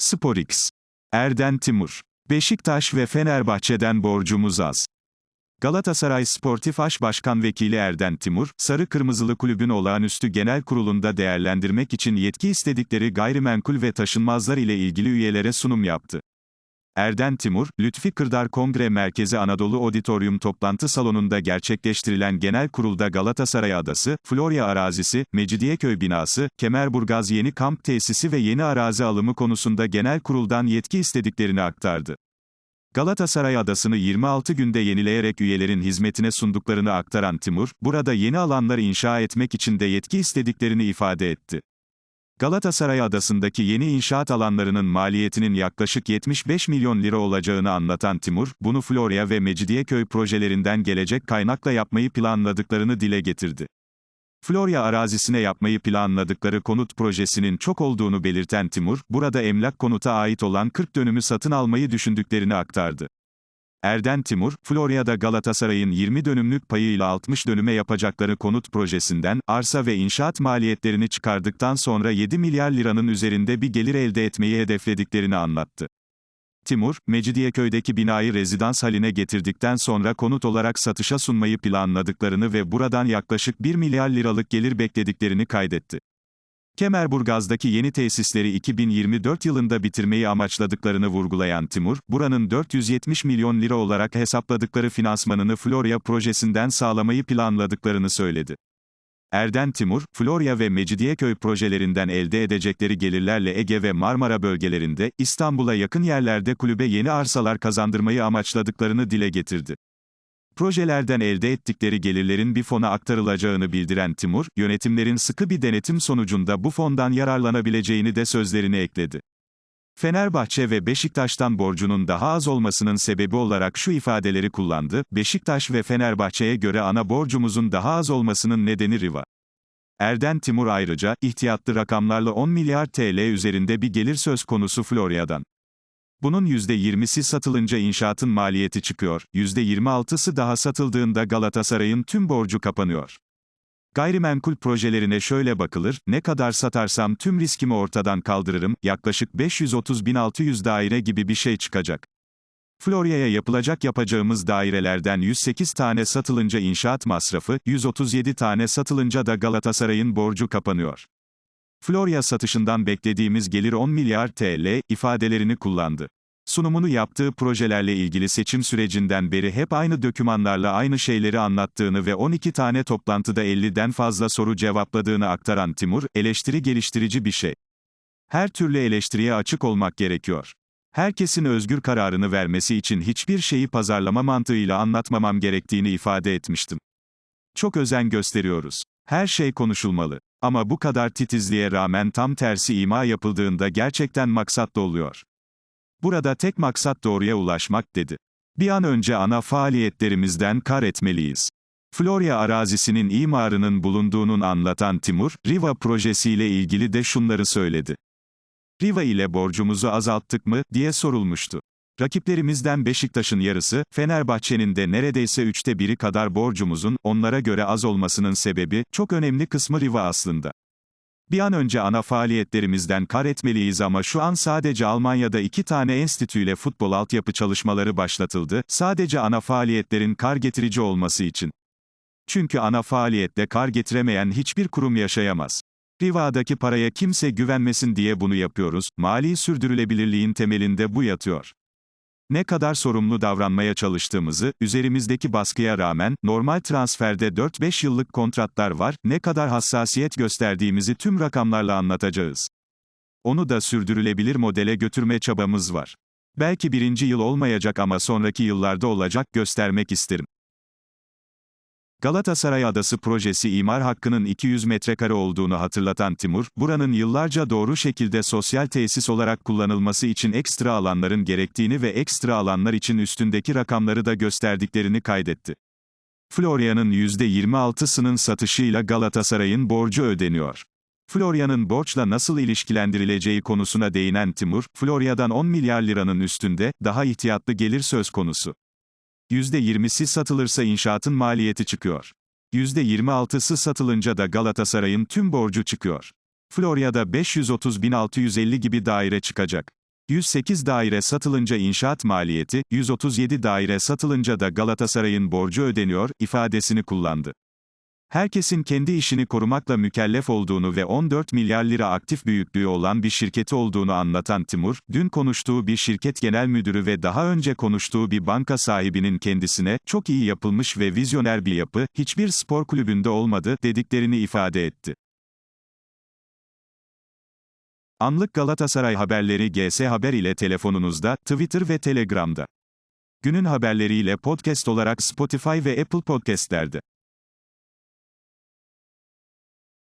SporX. Erden Timur. Beşiktaş ve Fenerbahçe'den borcumuz az. Galatasaray Sportif Aş Başkan Vekili Erden Timur, Sarı Kırmızılı Kulübün olağanüstü genel kurulunda değerlendirmek için yetki istedikleri gayrimenkul ve taşınmazlar ile ilgili üyelere sunum yaptı. Erden Timur, Lütfi Kırdar Kongre Merkezi Anadolu Auditorium toplantı salonunda gerçekleştirilen genel kurulda Galatasaray Adası, Florya arazisi, Mecidiyeköy binası, Kemerburgaz yeni kamp tesisi ve yeni arazi alımı konusunda genel kuruldan yetki istediklerini aktardı. Galatasaray Adası'nı 26 günde yenileyerek üyelerin hizmetine sunduklarını aktaran Timur, burada yeni alanlar inşa etmek için de yetki istediklerini ifade etti. Galatasaray Adası'ndaki yeni inşaat alanlarının maliyetinin yaklaşık 75 milyon lira olacağını anlatan Timur, bunu Florya ve Mecidiyeköy projelerinden gelecek kaynakla yapmayı planladıklarını dile getirdi. Florya arazisine yapmayı planladıkları konut projesinin çok olduğunu belirten Timur, burada emlak konuta ait olan 40 dönümü satın almayı düşündüklerini aktardı. Erden Timur, Florya'da Galatasaray'ın 20 dönümlük payıyla 60 dönüme yapacakları konut projesinden, arsa ve inşaat maliyetlerini çıkardıktan sonra 7 milyar liranın üzerinde bir gelir elde etmeyi hedeflediklerini anlattı. Timur, Mecidiyeköy'deki binayı rezidans haline getirdikten sonra konut olarak satışa sunmayı planladıklarını ve buradan yaklaşık 1 milyar liralık gelir beklediklerini kaydetti. Kemerburgaz'daki yeni tesisleri 2024 yılında bitirmeyi amaçladıklarını vurgulayan Timur, buranın 470 milyon lira olarak hesapladıkları finansmanını Florya projesinden sağlamayı planladıklarını söyledi. Erden Timur, Florya ve Mecidiyeköy projelerinden elde edecekleri gelirlerle Ege ve Marmara bölgelerinde, İstanbul'a yakın yerlerde kulübe yeni arsalar kazandırmayı amaçladıklarını dile getirdi. Projelerden elde ettikleri gelirlerin bir fona aktarılacağını bildiren Timur, yönetimlerin sıkı bir denetim sonucunda bu fondan yararlanabileceğini de sözlerine ekledi. Fenerbahçe ve Beşiktaş'tan borcunun daha az olmasının sebebi olarak şu ifadeleri kullandı, Beşiktaş ve Fenerbahçe'ye göre ana borcumuzun daha az olmasının nedeni Riva. Erden Timur ayrıca, ihtiyatlı rakamlarla 10 milyar TL üzerinde bir gelir söz konusu Florya'dan. Bunun %20'si satılınca inşaatın maliyeti çıkıyor, %26'sı daha satıldığında Galatasaray'ın tüm borcu kapanıyor. Gayrimenkul projelerine şöyle bakılır, ne kadar satarsam tüm riskimi ortadan kaldırırım, yaklaşık 530.600 daire gibi bir şey çıkacak. Florya'ya yapılacak yapacağımız dairelerden 108 tane satılınca inşaat masrafı, 137 tane satılınca da Galatasaray'ın borcu kapanıyor. Florya satışından beklediğimiz gelir 10 milyar TL, ifadelerini kullandı. Sunumunu yaptığı projelerle ilgili seçim sürecinden beri hep aynı dokümanlarla aynı şeyleri anlattığını ve 12 tane toplantıda 50'den fazla soru cevapladığını aktaran Timur, eleştiri geliştirici bir şey. Her türlü eleştiriye açık olmak gerekiyor. Herkesin özgür kararını vermesi için hiçbir şeyi pazarlama mantığıyla anlatmamam gerektiğini ifade etmiştim. Çok özen gösteriyoruz. Her şey konuşulmalı. Ama bu kadar titizliğe rağmen tam tersi ima yapıldığında gerçekten maksatlı oluyor. Burada tek maksat doğruya ulaşmak dedi. Bir an önce ana faaliyetlerimizden kar etmeliyiz. Florya arazisinin imarının bulunduğunun anlatan Timur, Riva projesiyle ilgili de şunları söyledi. Riva ile borcumuzu azalttık mı, diye sorulmuştu. Rakiplerimizden Beşiktaş'ın yarısı, Fenerbahçe'nin de neredeyse üçte biri kadar borcumuzun, onlara göre az olmasının sebebi, çok önemli kısmı Riva aslında. Bir an önce ana faaliyetlerimizden kar etmeliyiz ama şu an sadece Almanya'da iki tane enstitüyle futbol altyapı çalışmaları başlatıldı, sadece ana faaliyetlerin kar getirici olması için. Çünkü ana faaliyetle kar getiremeyen hiçbir kurum yaşayamaz. Riva'daki paraya kimse güvenmesin diye bunu yapıyoruz, mali sürdürülebilirliğin temelinde bu yatıyor. Ne kadar sorumlu davranmaya çalıştığımızı, üzerimizdeki baskıya rağmen, normal transferde 4-5 yıllık kontratlar var, ne kadar hassasiyet gösterdiğimizi tüm rakamlarla anlatacağız. Onu da sürdürülebilir modele götürme çabamız var. Belki birinci yıl olmayacak ama sonraki yıllarda olacak göstermek isterim. Galatasaray Adası projesi imar hakkının 200 metrekare olduğunu hatırlatan Timur, buranın yıllarca doğru şekilde sosyal tesis olarak kullanılması için ekstra alanların gerektiğini ve ekstra alanlar için üstündeki rakamları da gösterdiklerini kaydetti. Florya'nın %26'sının satışıyla Galatasaray'ın borcu ödeniyor. Florya'nın borçla nasıl ilişkilendirileceği konusuna değinen Timur, Florya'dan 10 milyar liranın üstünde, daha ihtiyatlı gelir söz konusu. %20'si satılırsa inşaatın maliyeti çıkıyor. %26'sı satılınca da Galatasaray'ın tüm borcu çıkıyor. Florya'da 530.650 gibi daire çıkacak. 108 daire satılınca inşaat maliyeti, 137 daire satılınca da Galatasaray'ın borcu ödeniyor, ifadesini kullandı. Herkesin kendi işini korumakla mükellef olduğunu ve 14 milyar lira aktif büyüklüğü olan bir şirketi olduğunu anlatan Timur, dün konuştuğu bir şirket genel müdürü ve daha önce konuştuğu bir banka sahibinin kendisine, çok iyi yapılmış ve vizyoner bir yapı, hiçbir spor kulübünde olmadı, dediklerini ifade etti. Anlık Galatasaray haberleri GS Haber ile telefonunuzda, Twitter ve Telegram'da. Günün haberleriyle podcast olarak Spotify ve Apple Podcast'lerde.